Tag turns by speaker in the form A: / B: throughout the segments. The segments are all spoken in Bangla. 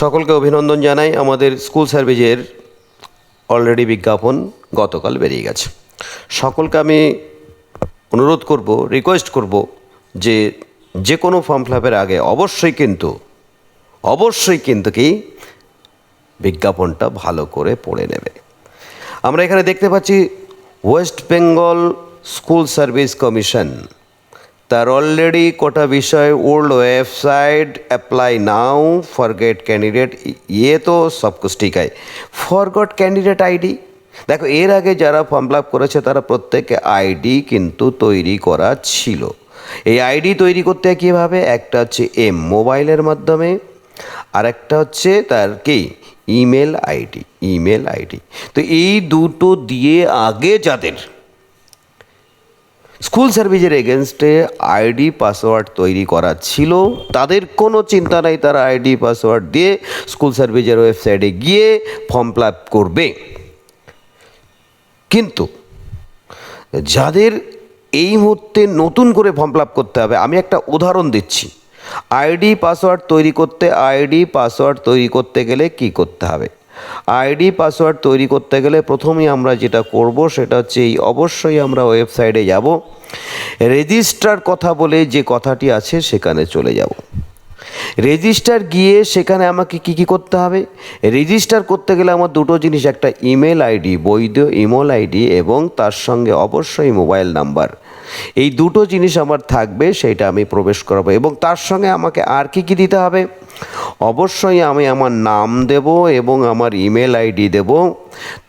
A: সকলকে অভিনন্দন জানাই। আমাদের স্কুল সার্ভিসের অলরেডি বিজ্ঞাপন গতকাল বেরিয়ে গেছে। সকলকে আমি অনুরোধ করব রিকোয়েস্ট করব যে যে কোনো ফর্ম ফিলাপের আগে অবশ্যই কিন্তু অবশ্যই কিন্তু কি বিজ্ঞাপনটা ভালো করে পড়ে নেবে। আমরা এখানে দেখতে পাচ্ছি West Bengal school service commission তার অলরেডি কটা বিষয় old website apply now forget candidate ইয়ে তো সব कुछ ঠিক আছে। ফরগট ক্যান্ডিডেট আইডি দেখো, এর আগে যারা ফর্ম ফিল করেছে, তারা প্রত্যেকে আইডি কিন্তু তৈরি করা ছিল। এই আইডি তৈরি করতে কীভাবে? একটা হচ্ছে এম মোবাইলের মাধ্যমে, আর একটা হচ্ছে তার কি? ইমেল আইডি ইমেল আইডি তো এই দুটো দিয়ে আগে যাদের স্কুল সার্ভিসের এগেনস্টে আইডি পাসওয়ার্ড তৈরি করা ছিল। তাদের কোনো চিন্তা নাই, তারা আইডি পাসওয়ার্ড দিয়ে স্কুল সার্ভিসের ওয়েবসাইটে গিয়ে ফর্ম ফিল করবে। কিন্তু যাদের এই মুহূর্তে নতুন করে ফর্ম ফিল করতে হবে, আমি একটা উদাহরণ দিচ্ছি। আইডি পাসওয়ার্ড তৈরি করতে, আইডি পাসওয়ার্ড তৈরি করতে গেলে কি করতে হবে? আইডি, পাসওয়ার্ড তৈরি করতে গেলে প্রথমেই আমরা যেটা করব সেটা হচ্ছে এই অবশ্যই আমরা ওয়েবসাইটে যাব। রেজিস্টার কথা বলে যে কথাটি আছে সেখানে চলে যাব। রেজিস্টার গিয়ে সেখানে আমাকে কি কি করতে হবে? রেজিস্টার করতে গেলে আমার দুটো জিনিস, একটা ইমেল আইডি, বৈধ ইমেল আইডি এবং তার সঙ্গে অবশ্যই মোবাইল নাম্বার। এই দুটো জিনিস আমার থাকবে, সেটা আমি প্রবেশ করাবো এবং তার সঙ্গে আমাকে আর কি কি দিতে হবে? অবশ্যই আমি আমার নাম দেব এবং আমার ইমেল আইডি দেব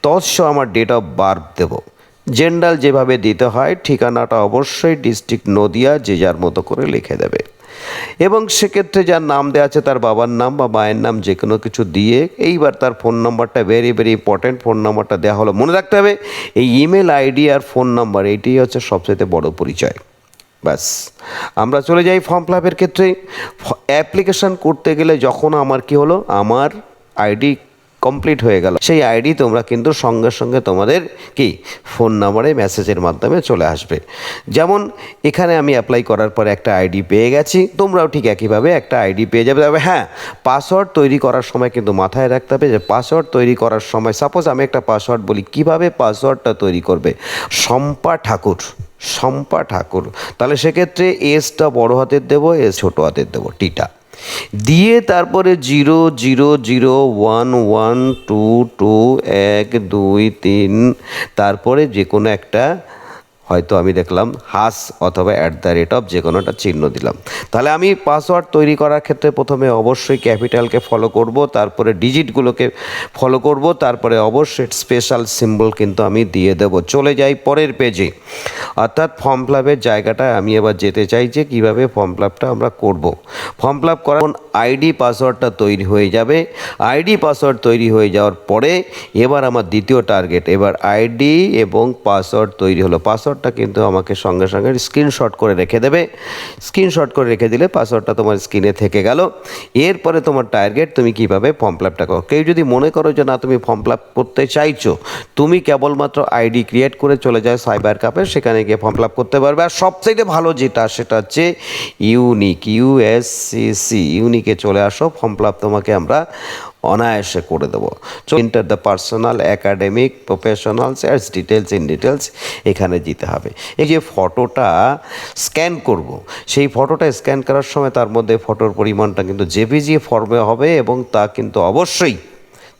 A: তৎস আমার ডেট অফ বার্থ দেব। জেন্ডাল যেভাবে দিতে হয়, ঠিকানাটা অবশ্যই ডিস্ট্রিক্ট নদিয়া যে যার মতো করে লিখে দেবে। এবং সেক্ষেত্রে যার নাম দেওয়া আছে তার বাবার নাম বা মায়ের নাম যে কোনো কিছু দিয়ে এইবার তার ফোন নাম্বারটা ভেরি ভেরি ইম্পর্ট্যান্ট ফোন নাম্বারটা দেওয়া হলো। মনে রাখতে হবে, এই ইমেল আইডি আর ফোন নাম্বার এইটি হচ্ছে সবচেয়ে বড় পরিচয়। ব্যাস। আমরা চলে যাই ফর্ম ফিল আপের ক্ষেত্রে। অ্যাপ্লিকেশান করতে গেলে যখন আমার কি হলো? আমার আইডি কমপ্লিট হয়ে গেল। সেই আইডি তোমরা কিন্তু সঙ্গে সঙ্গে তোমাদের কি? ফোন নাম্বারে মেসেজের মাধ্যমে চলে আসবে। যেমন এখানে আমি অ্যাপ্লাই করার পরে একটা আইডি পেয়ে গেছি। তোমরাও ঠিক একইভাবে একটা আইডি পেয়ে যাবে। তবে হ্যাঁ পাসওয়ার্ড তৈরি করার সময় কিন্তু মাথায় রাখতে হবে যে পাসওয়ার্ড তৈরি করার সময় সাপোজ আমি একটা পাসওয়ার্ড বলি, কীভাবে পাসওয়ার্ডটা তৈরি করবে? শম্পা ঠাকুর। শম্পা ঠাকুর। তাহলে সেক্ষেত্রে এসটা বড় হাতের দেবো এস ছোটো হাতের দেবো, টিটা। দিয়ে তারপরে zero zero zero, one one, two two, এক, দুই, তিন, তারপরে যে কোনো একটা হয়তো আমি দেখলাম হাস অথবা অ্যাট দ্য রেট অফ যে কোনো একটা চিহ্ন দিলাম। তাহলে আমি পাসওয়ার্ড তৈরি করার ক্ষেত্রে প্রথমে অবশ্যই ক্যাপিটালকে ফলো করব, তারপরে ডিজিটগুলোকে ফলো করব, তারপরে অবশ্যই স্পেশাল সিম্বল কিন্তু আমি দিয়ে দেব। চলে যাই পরের পেজে অর্থাৎ ফর্ম ফিলাপের জায়গাটায় আমি এবার যেতে চাই যে কীভাবে ফর্ম ফিলাপটা আমরা করব। ফর্ম ফিলাপ করার আইডি পাসওয়ার্ডটা তৈরি হয়ে যাবে। আইডি পাসওয়ার্ড তৈরি হয়ে যাওয়ার পরে এবার আমার দ্বিতীয় টার্গেট এবার আইডি এবং পাসওয়ার্ড তৈরি হলো। পাসওয়ার্ডটা কিন্তু আমাকে সঙ্গে সঙ্গে স্ক্রিনশট করে রেখে দেবে। স্ক্রিনশট করে রেখে দিলে পাসওয়ার্ডটা তোমার স্ক্রিনে থেকে গেল। এরপরে তোমার টার্গেট তুমি কীভাবে ফর্ম ফিলাপটা করো? কেউ যদি মনে করো যে না, তুমি ফর্ম ফিলাপ করতে চাইছো, তুমি কেবলমাত্র আইডি ক্রিয়েট করে চলে যায় সাইবার কাপে সেখানে গিয়ে ফর্ম ফিলাপ করতে পারবে। আর সবথেকে ভালো যেটা, সেটা হচ্ছে ইউনিক ইউএসসিসি ইউনিকে চলে আসো। ফর্ম ফিলাপ তোমাকে আমরা অনায়াসে করে দেবো। So enter the personal academic professionals ads details in details এখানে দিতে হবে। এই যে ফটোটা স্ক্যান করব, সেই ফটোটা স্ক্যান করার সময় তার মধ্যে ফটোর পরিমাণটা কিন্তু জেপিজি ফর্মে হবে এবং তা কিন্তু অবশ্যই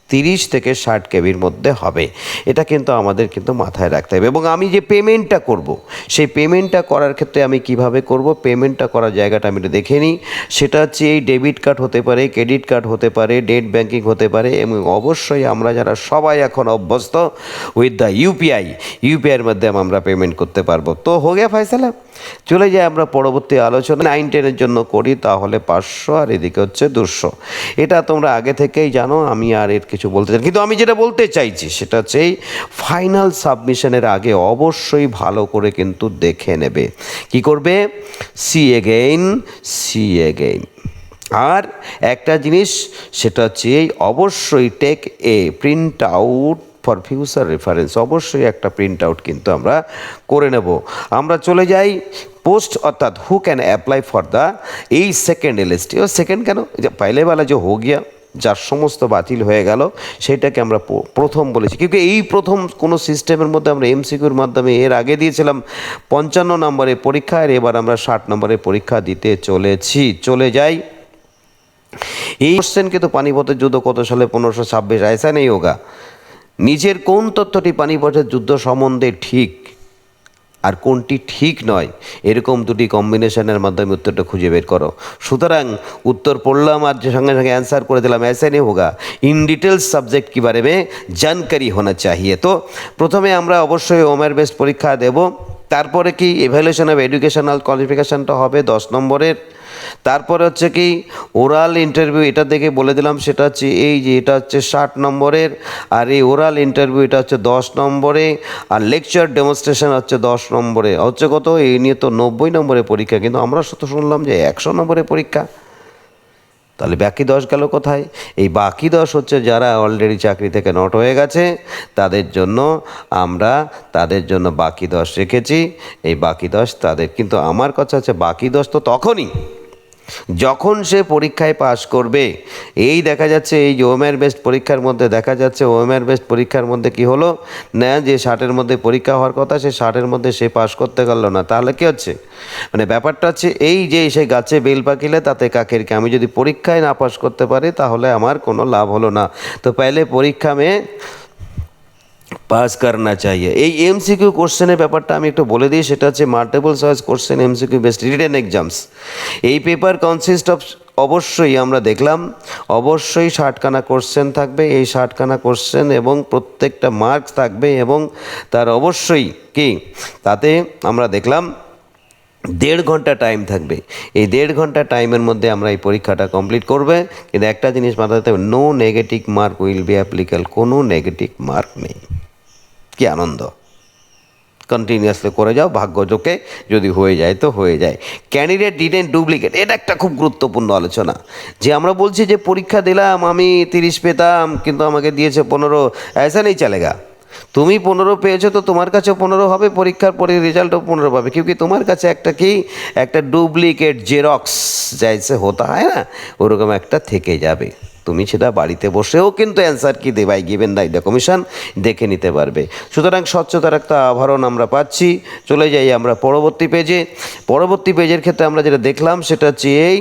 A: তিরিশ থেকে ষাট কেবির মধ্যে হবে। এটা কিন্তু আমাদের কিন্তু মাথায় রাখতে হবে। এবং আমি যে পেমেন্টটা করব, সেই পেমেন্টটা করার ক্ষেত্রে আমি কীভাবে করব? পেমেন্টটা করার জায়গাটা আমি একটু দেখে নিই। সেটা হচ্ছে এই ডেবিট কার্ড হতে পারে ক্রেডিট কার্ড হতে পারে নেট ব্যাঙ্কিং হতে পারে এবং অবশ্যই আমরা যারা সবাই এখন অভ্যস্ত উইথ দ্য ইউপিআই ইউপিআইয়ের মাধ্যমে আমরা পেমেন্ট করতে পারব। তো হো গিয়া ফাইসালা। চলে যাই আমরা পরবর্তী আলোচনা। নাইন টেনের জন্য করি, তাহলে পাঁচশো আর এদিকে হচ্ছে দুশো। এটা তোমরা আগে থেকেই জানো, আমি আর এর কিছু বলতে চান। কিন্তু আমি যেটা বলতে চাইছি, সেটা হচ্ছে এই ফাইনাল সাবমিশনের আগে অবশ্যই ভালো করে কিন্তু দেখে নেবে। কি করবে? সি এগেইন সি এগেইন আর একটা জিনিস, সেটা হচ্ছে এই অবশ্যই take a print out for future reference অবশ্যই একটা প্রিন্ট আউট কিন্তু আমরা করে নেব। আমরা চলে যাই পোস্ট অর্থাৎ who can apply for the এই সেকেন্ড লিস্ট সেকেন্ড কেন? পাইলে বেলা যে হো গিয়া যার সমস্ত বাতিল হয়ে গেল, সেটাকে আমরা প্রথম বলেছি। কিন্তু এই প্রথম কোনো সিস্টেমের মধ্যে আমরা এমসিকিউর মাধ্যমে এর আগে দিয়েছিলাম, পঞ্চান্ন নম্বরের পরীক্ষা, আর এবার আমরা ষাট নম্বরের পরীক্ষা দিতে চলেছি। চলে যাই। এই কোশ্চেনকে তো পানিপথের যুদ্ধ কত সালে? পনেরোশো ছাব্বিশ আয়সা নেই ওগা নিজের কোন তথ্যটি পানিপথের যুদ্ধ সম্বন্ধে ঠিক আর কোনটি ঠিক নয় এরকম দুটি কম্বিনেশনের মাধ্যমে উত্তরটা খুঁজে বের করো সুতরাং উত্তর পড়লাম আর যে সঙ্গে সঙ্গে অ্যান্সার করে দিলাম ऐसा नहीं होगा इन डिटेल्स सब्जेक्ट के बारे में जानकारी होना चाहिए তো প্রথমে আমরা অবশ্যই ওমের বেস্ট পরীক্ষা দেব তারপরে কি এভ্যালুয়েশন অফ এডুকেশনাল কোয়ালিফিকেশানটা হবে দশ নম্বরের তারপরে হচ্ছে কি ওরাল ইন্টারভিউ এটা দেখে বলে দিলাম, সেটা হচ্ছে এই যে এটা হচ্ছে ষাট নম্বরের, আর এই ওরাল ইন্টারভিউ এটা হচ্ছে দশ নম্বরে, আর লেকচার ডেমনস্ট্রেশন হচ্ছে দশ নম্বরে। হচ্ছে কত? এই নিয়ে তো নব্বই নম্বরের পরীক্ষা, কিন্তু আমরা তো শুনলাম যে একশো নম্বরের পরীক্ষা। তাহলে বাকি দশ গেল কোথায়? এই বাকি দশ হচ্ছে যারা অলরেডি চাকরি থেকে নট হয়ে গেছে, তাদের জন্য আমরা তাদের জন্য বাকি দশ রেখেছি। এই বাকি দশ তাদের, কিন্তু আমার কথা হচ্ছে বাকি দশ তো তখনই। যখন সে পরীক্ষায় পাশ করবে, এই দেখা যাচ্ছে এই যে ওমের বেস্ট পরীক্ষার মধ্যে, দেখা যাচ্ছে ওমের বেস্ট পরীক্ষার মধ্যে কি হলো? না, যে ষাটের মধ্যে পরীক্ষা হওয়ার কথা, সে ষাটের মধ্যে সে পাশ করতে পারল না। তাহলে কি হচ্ছে? মানে ব্যাপারটা হচ্ছে এই যে সেই গাছে বেল পাকিলে তাতে কাকের কি? আমি যদি পরীক্ষায় না পাশ করতে পারি, তাহলে আমার কোনো লাভ হলো না। তো পাইলে পরীক্ষা মে পাস করনা চাইয়ে এই এমসিকিউ কোশ্চেনের ব্যাপারটা আমি একটু বলে দিই, সেটা হচ্ছে multiple choice question MCQ based written exams এই পেপার কনসিস্ট অফ অবশ্যই আমরা দেখলাম, অবশ্যই ষাটখানা কোশ্চেন থাকবে। এই ষাটখানা কোশ্চেন এবং প্রত্যেকটা মার্কস থাকবে এবং তার অবশ্যই কি? তাতে আমরা দেখলাম দেড় ঘন্টা টাইম থাকবে এই দেড় ঘন্টা টাইমের মধ্যে আমরা এই পরীক্ষাটা কমপ্লিট করবে কিন্তু একটা জিনিস মাথায় রাখতে হবে no negative mark will be applicable কোনো নেগেটিভ মার্ক নেই কি আনন্দ কন্টিনিউয়াসলি করে যাও ভাগ্যযোগে যদি হয়ে যায় তো হয়ে যায় ক্যান্ডিডেট ডিটেন ডুপ্লিকেট এটা একটা খুব গুরুত্বপূর্ণ আলোচনা যে আমরা বলছি যে পরীক্ষা দিলাম আমি তিরিশ পেতাম কিন্তু আমাকে দিয়েছে পনেরো ऐसा नहीं चलेगा তুমি পনেরো পেয়েছ তো তোমার কাছে পনেরো হবে, পরীক্ষার পরে রেজাল্টও পনেরো পাবে। কিউকি তোমার কাছে একটা কি, একটা ডুপ্লিকেট জেরক্স যাইছে হতে হয় না? ওরকম একটা থেকে যাবে। তুমি সেটা বাড়িতে বসেও কিন্তু অ্যান্সার কি দেবাই গিভেন বাই দ্য কমিশন দেখে নিতে পারবে। সুতরাং স্বচ্ছতার একটা আভরণ আমরা পাচ্ছি। চলে যাই আমরা পরবর্তী পেজে পরবর্তী পেজের ক্ষেত্রে আমরা যেটা দেখলাম সেটা এই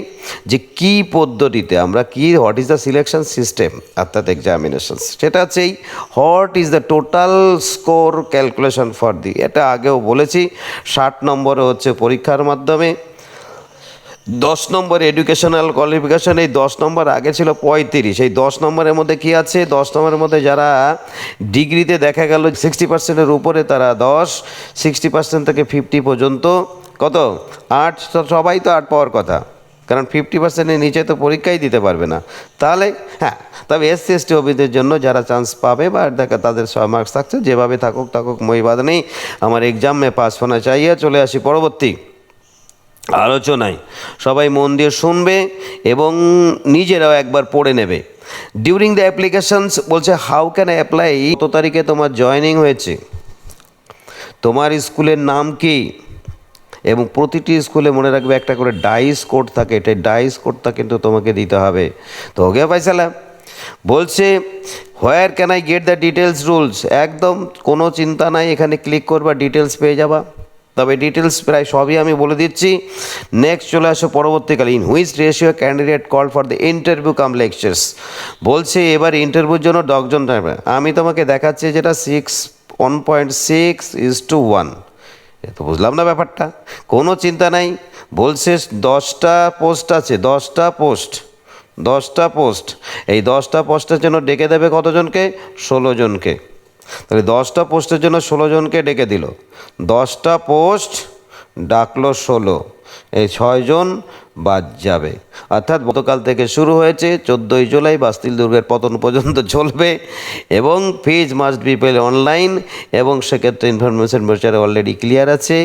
A: যে কি পদ্ধতিতে আমরা কি what is the selection system অর্থাৎ এক্সামিনেশন সেটা হচ্ছে এই what is the total score calculation for the এটা আগেও বলেছি। ষাট নম্বরে হচ্ছে পরীক্ষার মাধ্যমে। দশ নম্বর এডুকেশনাল কোয়ালিফিকেশন এই দশ নম্বর আগে ছিল পঁয়ত্রিশ। এই দশ নম্বরের মধ্যে কি আছে? দশ নম্বরের মধ্যে যারা ডিগ্রিতে দেখা গেল সিক্সটি পার্সেন্টের উপরে তারা দশ সিক্সটি পার্সেন্ট থেকে ফিফটি পর্যন্ত। কত? তো সবাই তো আট পাওয়ার কথা। কারণ ফিফটি পার্সেন্টের নিচে তো পরীক্ষাই দিতে পারবে না। তাহলে হ্যাঁ তবে এসসি, এসটি ওবিদের জন্য যারা চান্স পাবে বা দেখা, তাদের ছয় মার্কস থাকছে, যেভাবে থাকুক থাকুক, মই নেই। আমার এক্সাম পাস হোনা চাইয়ে চলে আসি পরবর্তী। আলোচনায়। সবাই মন দিয়ে শুনবে এবং নিজেরাও একবার পড়ে নেবে। ডিউরিং দ্য অ্যাপ্লিকেশনস বলছে হাউ ক্যান অ্যাপ্লাই কত তারিখে তোমার জয়নিং হয়েছে? তোমার স্কুলের নাম কি? এবং প্রতিটি স্কুলে মনে রাখবে একটা করে ডাইস কোড থাকে। এটা ডাইস কোডটা কিন্তু তোমাকে দিতে হবে। তো ওকে পাইসালা বলছে where can I get the details rules একদম কোনো চিন্তা নাই, এখানে ক্লিক করবা ডিটেলস পেয়ে যাবা। তবে ডিটেলস প্রায় সবই আমি বলে দিচ্ছি। নেক্সট চলে আসো পরবর্তীকালে in which ratio candidate call for the interview come lectures বলছে এবার ইন্টারভিউর জন্য দশজন থাকবে। আমি তোমাকে দেখাচ্ছি যেটা six one point six is two one তো বুঝলাম না ব্যাপারটা। কোনো চিন্তা নাই। বলছে দশটা পোস্ট আছে, দশটা পোস্ট দশটা পোস্ট এই দশটা পোস্টের জন্য ডেকে দেবে কতজনকে? ষোলো জনকে। তাহলে দশটা পোস্টের জন্য ষোলো জনকে ডেকে দিল। দশটা পোস্ট ডাকলো ষোলো। এই ছয়জন বাদ যাবে। অর্থাৎ গতকাল থেকে শুরু হয়েছে, চোদ্দোই জুলাই বাস্তিল দুর্গের পতন পর্যন্ত চলবে এবং fees must be paid online এবং সেক্ষেত্রে ইনফরমেশন প্রচারে অলরেডি ক্লিয়ার আছে।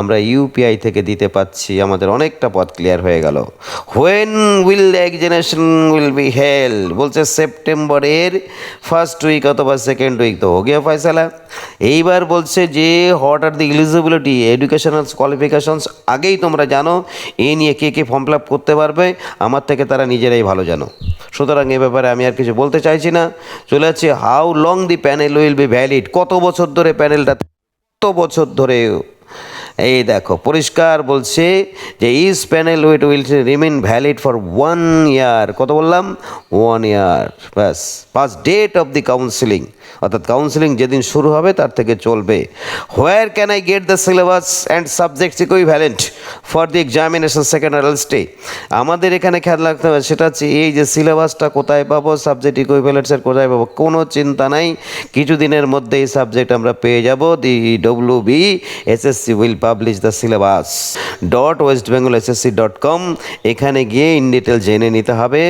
A: আমরা ইউপিআই থেকে দিতে পাচ্ছি, আমাদের অনেকটা পথ ক্লিয়ার হয়ে গেল। When will examination will be held বলছে সেপ্টেম্বরের ফার্স্ট উইক অথবা সেকেন্ড উইক তো হো ফয়সালা। এইবার বলছে যে what are the eligibility educational qualifications আগেই তোমরা জানো, এ নিয়ে কে কে ফর্ম ফর্ম ফিল আপ করতে পারবে, আমার থেকে তারা নিজেরাই ভালো জানো। সুতরাং এ ব্যাপারে আমি আর কিছু বলতে চাইছি না। চলে যাচ্ছি how long the panel will be valid কত বছর ধরে প্যানেলটা কত বছর ধরে এই দেখো, পরিষ্কার বলছে যে this panel with will remain valid for one year কত বললাম? ওয়ান ইয়ার ব্যাস first date of the counselling অর্থাৎ কাউন্সিলিং যেদিন শুরু হবে, তার থেকে চলবে। Where can I get the syllabus and subjects equivalent for the examination second stage আমাদের এখানে খেয়াল রাখতে হবে, সেটা হচ্ছে এই যে সিলেবাসটা কোথায় পাবো সাবজেক্ট ইকুইভ্যালেন্টসের কোথায় পাবো, কোনো চিন্তা নাই। কিছুদিনের মধ্যে এই সাবজেক্ট আমরা পেয়ে যাব। The W B SSC will publish the syllabus dot West Bengal SSC dot com এখানে গিয়ে ইন ডিটেল জেনে নিতে হবে।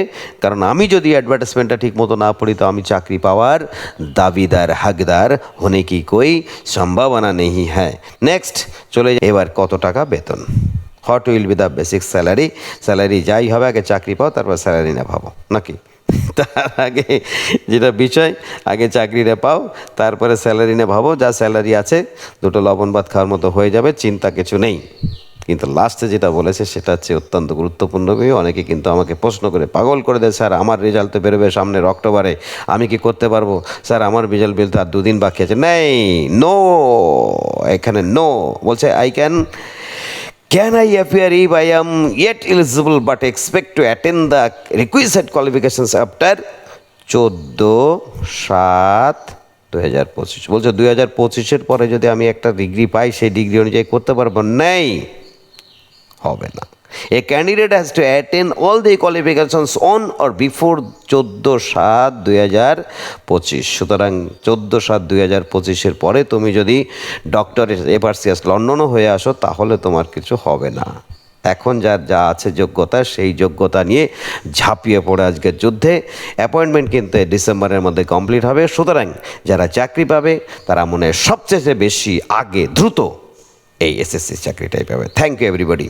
A: কারণ আমি যদি অ্যাডভার্টাইজমেন্টটা ঠিক মতো না পড়ি, তো আমি চাকরি পাওয়ার দাবিদার, হকদার হনে কি কই? সম্ভাবনা নেই হ্যাঁ। নেক্সট চলে এবার কত টাকা বেতন? What will be the basic salary salary যাই হবে, আগে চাকরি পাও, তারপর স্যালারি না ভাবো নাকি? তার আগে যেটা বিষয়, আগে চাকরিটা পাও, তারপরে স্যালারি নিয়ে ভাবো, যা স্যালারি আছে, দুটো লবণ ভাত খাওয়ার মতো হয়ে যাবে, চিন্তা কিছু নেই। কিন্তু লাস্টে যেটা বলেছে, সেটা হচ্ছে অত্যন্ত গুরুত্বপূর্ণ। অনেকে কিন্তু আমাকে প্রশ্ন করে, পাগল করে দেয়, স্যার, আমার রেজাল্ট তো বেরোবে সামনের অক্টোবরে, আমি কি করতে পারব? স্যার, আমার রেজাল্ট বেরোতে আর দুদিন বাকি আছে। নেই নো এখানে নো বলছে I can Can I appear if I am yet eligible but expect to attend the requisite qualifications after চোদ্দ সাত দু হাজার পঁচিশ বলছে দুই হাজার পঁচিশের পরে যদি আমি একটা ডিগ্রি পাই সেই ডিগ্রি অনুযায়ী করতে পারব নেই হবে না a candidate has to attend all the qualifications on or before চোদ্দ সাত দুই হাজার পঁচিশ। সুতরাং চোদ্দ সাত দুই হাজার পঁচিশের পরে তুমি যদি ডক্টরের এপারসিয়াস লন্ডনও হয়ে আসো, তাহলে তোমার কিছু হবে না। এখন যার যা আছে যোগ্যতা, সেই যোগ্যতা নিয়ে ঝাঁপিয়ে পড়ে আজকের যুদ্ধে। অ্যাপয়েন্টমেন্ট কিন্তু ডিসেম্বরের মধ্যে কমপ্লিট হবে। সুতরাং যারা চাকরি পাবে, তারা মনে সবচেয়ে বেশি আগে দ্রুত এই এসএসসি চাকরিটাই পাবে। Thank you everybody